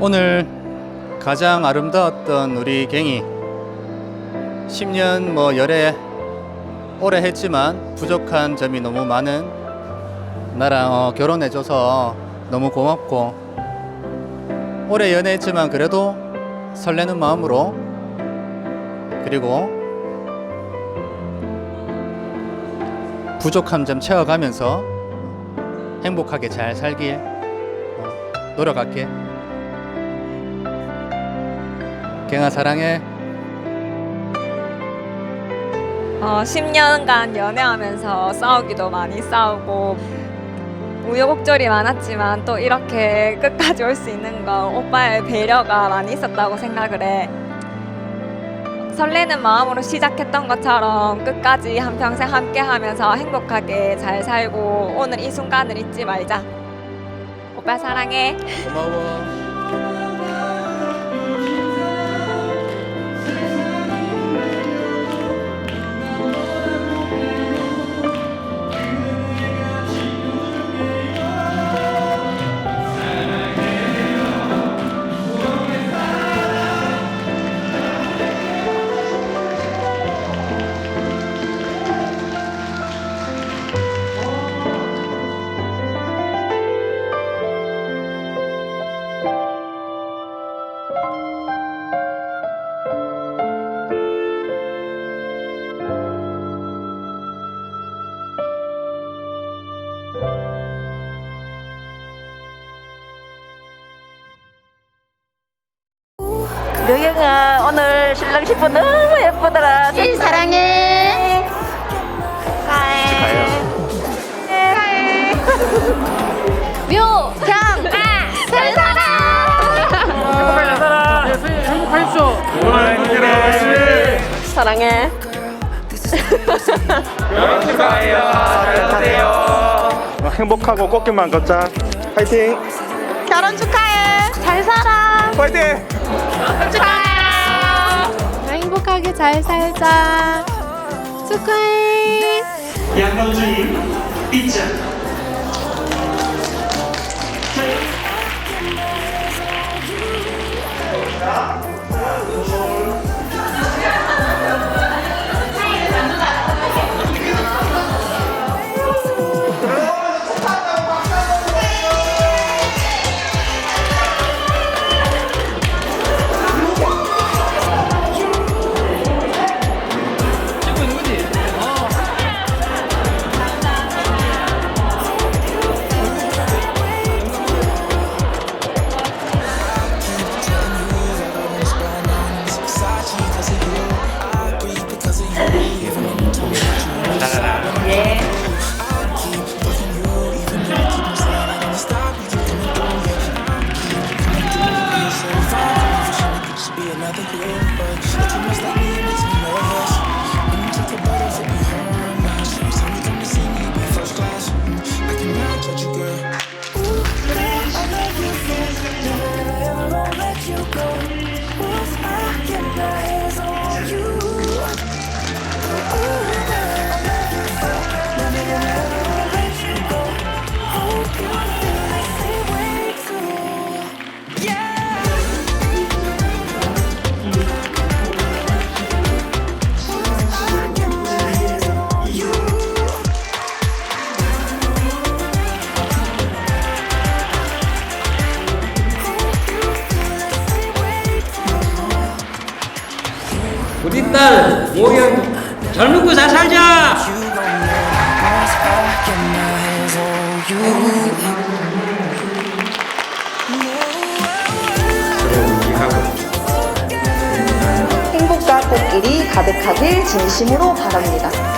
오늘 가장 아름다웠던 우리 갱이 10년 뭐 열애 오래 했지만 부족한 점이 너무 많은 나랑 어, 결혼해줘서 너무 고맙고 오래 연애했지만 그래도 설레는 마음으로 그리고 부족한 점 채워가면서 행복하게 잘 살길 어, 노력할게. 갱아 사랑해. 어, 10년간 연애하면서 싸우기도 많이 싸우고 우여곡절이 많았지만 또 이렇게 끝까지 올 수 있는 거 오빠의 배려가 많이 있었다고 생각을 해. 설레는 마음으로 시작했던 것처럼 끝까지 한평생 함께 하면서 행복하게 잘 살고 오늘 이 순간을 잊지 말자. 오빠 사랑해. 고마워. 류경아 오늘 신랑 신부 너무 예쁘더라. 일 사랑해. 묘, 경, 아, 잘 살아. 사랑해. 행복하고 꽃길만 걷자. 파이팅! 결혼 축하해. 잘 살아. 파이팅! 행복하게 잘 살자. 축하해. 양강주의 입장 우리 딸 모영 잘 먹고 잘 살자. 행복과 꽃길이 가득하길 진심으로 바랍니다.